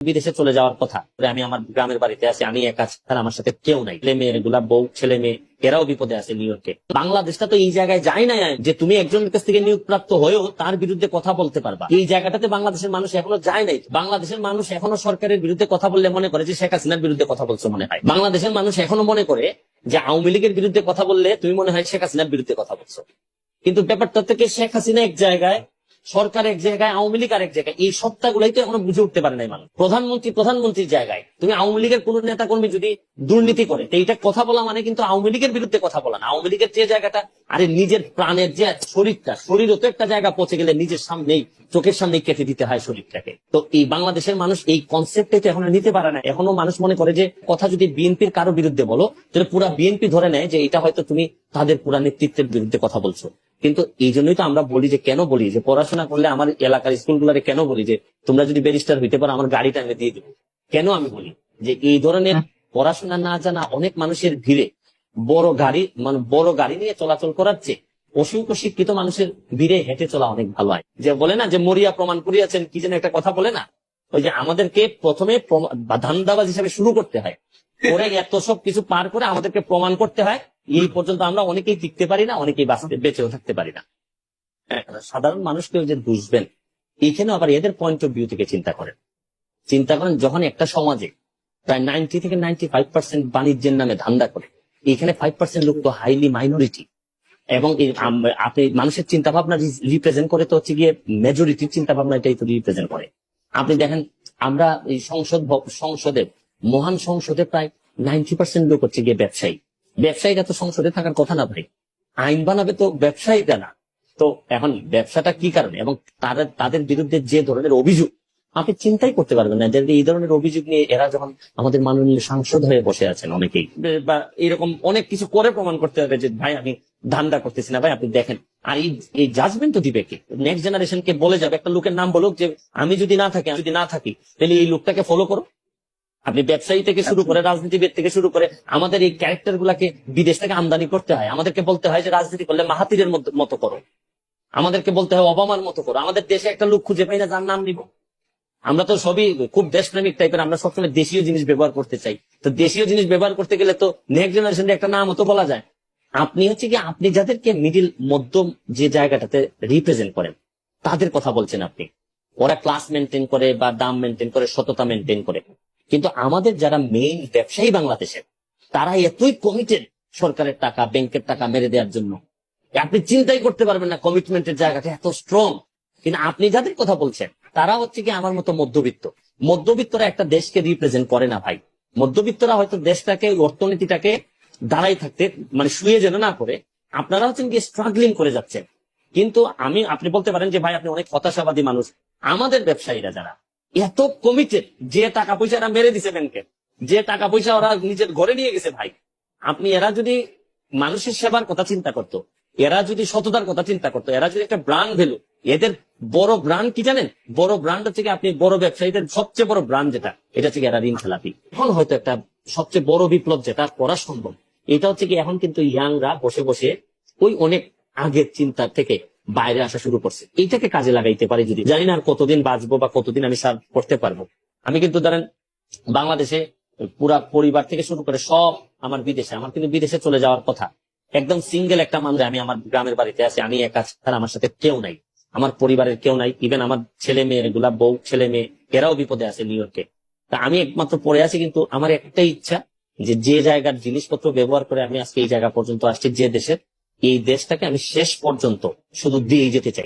বিদেশে চলে যাওয়ার কথা আমি আমার গ্রামের বাড়িতে আছি আমি একা আর আমার সাথে কেউ নাই। ছেলে মেয়ে এগুলা বউ, ছেলে মেয়ে, এরাও বিপদে আছে নিউ ইয়র্কে বাংলাদেশটা তো এই জায়গায় যায় না যে তুমি একজনের কাছ থেকে নিয়োগ প্রাপ্ত হয়েও তার বিরুদ্ধে কথা বলতে পারবা। এই জায়গাটাতে বাংলাদেশের মানুষ এখনও যায় নাই। বাংলাদেশের মানুষ এখনও সরকারের বিরুদ্ধে কথা বললে মনে করে যে শেখ হাসিনার বিরুদ্ধে কথা বলছো মনে হয়। বাংলাদেশের মানুষ এখনও মনে করে যে আওয়ামী লীগের বিরুদ্ধে কথা বললে তুমি মনে হয় শেখ হাসিনার বিরুদ্ধে কথা বলছো। কিন্তু ব্যাপারটা থেকে শেখ হাসিনা এক জায়গায় সরকার এক জায়গায়, আওয়ামী লীগ আর এক জায়গায়, এই সত্তাগুলাই তো এখনও বুঝে উঠতে পারে নাই মানুষ। প্রধানমন্ত্রী প্রধানমন্ত্রীর জায়গায়, তুমি আওয়ামী লীগের কোন নেতা কর্মী যদি দুর্নীতি করে, তো এইটা কথা বলা মানে কিন্তু আওয়ামী লীগের বিরুদ্ধে কথা বলা না। আওয়ামী লীগের যে জায়গাটা, আরে নিজের প্রাণের যে শরীরটা, শরীরও তো একটা জায়গা পৌঁছে গেলে নিজের সামনেই, চোখের সামনেই কেটে দিতে হয় শরীরটাকে। তো এই বাংলাদেশের মানুষ এই কনসেপ্টে তো এখনও নিতে পারে না। এখনও মানুষ মনে করে যে, কথা যদি বিএনপির কারও বিরুদ্ধে বলো, তাহলে পুরা বিএনপি ধরে নেয় যে, এটা হয়তো তুমি তাদের পুরা নেতৃত্বের বিরুদ্ধে কথা বলছো। কিন্তু এই জন্যই তো আমরা বলি যে কেন বলি? যে পড়াশোনা করলে আমার এলাকার স্কুলগুলোরে কেন বলি? যে তোমরা যদি ব্যারিস্টার হইতে পারো আমার গাড়িটা আমি দিয়ে দেবো। কেন আমি বলি? যে এই ধরনের পড়াশোনা না জানা অনেক মানুষের ভিড়ে বড় গাড়ি মানে বড় গাড়ি নিয়ে চলাচল করার চেয়ে অসংখ্য শিক্ষিত মানুষের ভিড়ে হেঁটে চলা অনেক ভালো হয়। যে বলে না যে মরিয়া প্রমাণ করিয়াছেন কি যেন একটা কথা বলে না? ওই যে আমাদেরকে প্রথমে ধান্দাবাজ হিসাবে শুরু করতে হয়। পরে এত সব কিছু পার করে আমাদেরকে প্রমাণ করতে হয়। এই পর্যন্ত আমরা অনেকেই টিকতে পারি না অনেকেই বাঁচতে বেঁচেও থাকতে পারি না। হ্যাঁ, সাধারণ মানুষকেও যে বুঝবেন এখানে আবার এদের পয়েন্ট অফ ভিউ থেকে চিন্তা করেন। চিন্তা করেন যখন একটা সমাজে প্রায় নাইনটি থেকে নাইনটি ফাইভ পার্সেন্ট বাণিজ্যের নামে ধান্দা করে এখানে ফাইভ পার্সেন্ট লোক তো হাইলি মাইনরিটি এবং আপনি মানুষের চিন্তা ভাবনা রিপ্রেজেন্ট করে তো হচ্ছে গিয়ে মেজরিটির চিন্তা ভাবনা এটাই তো রিপ্রেজেন্ট করে। আপনি দেখেন আমরা এই সংসদ সংসদে মহান সংসদে প্রায় নাইনটি পার্সেন্ট লোক হচ্ছে গিয়ে ব্যবসায়ী। ব্যবসায়ীরা তো সংসদে থাকার কথা না ভাই। আইন বানাবে তো ব্যবসায়ীরা না। তো এখন ব্যবসাটা কি কারণে? এবং তাদের তাদের বিরুদ্ধে যে ধরনের অভিযোগ, আপনি চিন্তাই করতে পারবেন না এই ধরনের অভিযোগ নিয়ে এরা যখন আমাদের মাননীয় সাংসদ হয়ে বসে আছেন অনেকেই বা এরকম অনেক কিছু করে প্রমাণ করতে হবে যে, ভাই, আমি ধান্দা করতেছি না, ভাই, আপনি দেখেন। আর এই এই জাজমেন্ট তো দিবে কে? নেক্সট জেনারেশনকে বলে যাবে, একটা লোকের নাম বলুক যে, আমি যদি না থাকি, আমি যদি না থাকি, তাহলে এই লোকটাকে ফলো করো। আপনি ব্যবসায়ী থেকে শুরু করে রাজনীতিবিদ থেকে শুরু করে আমাদের এই ক্যারেক্টার গুলাকে বিদেশ থেকে আমদানি করতে হয়। আমাদেরকে বলতে হয় যে রাজনীতি করলে মাহাতিরের মতো- করো। আমাদেরকে বলতে হয় অবামার মতো করো। আমাদের দেশে একটা লোক খুঁজে পাই না যার নাম নিব। আমরা তো সবই খুব দেশপ্রেমিক টাইপের আমরা সবসময় দেশীয় জিনিস ব্যবহার করতে চাই। তো দেশীয় জিনিস ব্যবহার করতে গেলে তো নেক্সট জেনারেশন একটা নাম তো বলা যায়। আপনি হচ্ছে কি আপনি যাদেরকে মিডিল মধ্যম যে জায়গাটাতে রিপ্রেজেন্ট করেন তাদের কথা বলছেন আপনি। ওরা ক্লাস মেনটেন করে বা দাম মেনটেন করে সততা মেনটেন করে। কিন্তু আমাদের যারা মেইন ব্যবসায়ী বাংলাদেশের তারা এতই কমিটেড সরকারের টাকা, ব্যাংকের টাকা মেরে দেওয়ার জন্য। আপনি চিন্তাই করতে পারবেন না কমিটমেন্টের জায়গাটা এত স্ট্রং কিন্তু আপনি যাদের কথা বলছেন, তারা হচ্ছে কি আমার মতো মধ্যবিত্ত। মধ্যবিত্তরা একটা দেশকে রিপ্রেজেন্ট করে না ভাই। মধ্যবিত্তরা হয়তো দেশটাকে, অর্থনীতিটাকে দাঁড়াই থাকতে মানে শুয়ে যেন না করে আপনারা হচ্ছেন কি স্ট্রাগলিং করে যাচ্ছেন। কিন্তু আমি, আপনি বলতে পারেন যে ভাই, আপনি অনেক হতাশাবাদী মানুষ। আমাদের ব্যবসায়ীরা যারা এত কমিটেড যে টাকা পয়সা এরা মেরে দিছে ব্যাংকে, যে টাকা পয়সা ওরা নিজের ঘরে নিয়ে গেছে ভাই। আপনি, এরা যদি মানুষের সেবার কথা চিন্তা করতো, এরা যদি সততার কথা চিন্তা করতো, এরা যদি একটা ব্র্যান্ড ভ্যালু এদের বড় ব্র্যান্ড কি জানেন? বড় ব্র্যান্ড হচ্ছে কি, আপনি বড় ব্যবসায়ীদের সবচেয়ে বড় ব্র্যান্ড যেটা, এটা হচ্ছে কি এরা ঋণ খেলাপি। এখন হয়তো একটা সবচেয়ে বড় বিপ্লব যেটা করা সম্ভব। এটা হচ্ছে কি, এখন কিন্তু ইয়াংরা বসে বসে ওই অনেক আগের চিন্তা থেকে বাইরে আসা শুরু করছে। এইটাকে কাজে লাগাইতে পারি যদি। জানি না কতদিন বাঁচবো বা কতদিন আমি সার্ভ করতে পারব। আমি কিন্তু ধরেন বাংলাদেশে পুরা পরিবার থেকে শুরু করে সব আমার বিদেশে, আমার কিন্তু বিদেশে চলে যাওয়ার কথা। একদম সিঙ্গেল একটা মানুষ, আমি আমার গ্রামের বাড়িতে আছি, আমি একা আর আমার সাথে কেউ নাই। আমার পরিবারের কেউ নাই ইভেন আমার ছেলে মেয়ে এগুলা বউ, ছেলে মেয়ে, এরাও বিপদে আছে নিউ ইয়র্কে তা আমি একমাত্র পড়ে আছি কিন্তু আমার একটাই ইচ্ছা যে যে জায়গার জিনিসপত্র ব্যবহার করে আমি আজকে এই জায়গা পর্যন্ত আসছি, যে দেশের এই দেশটাকে আমি শেষ পর্যন্ত শুধু দিয়ে যেতে চাই।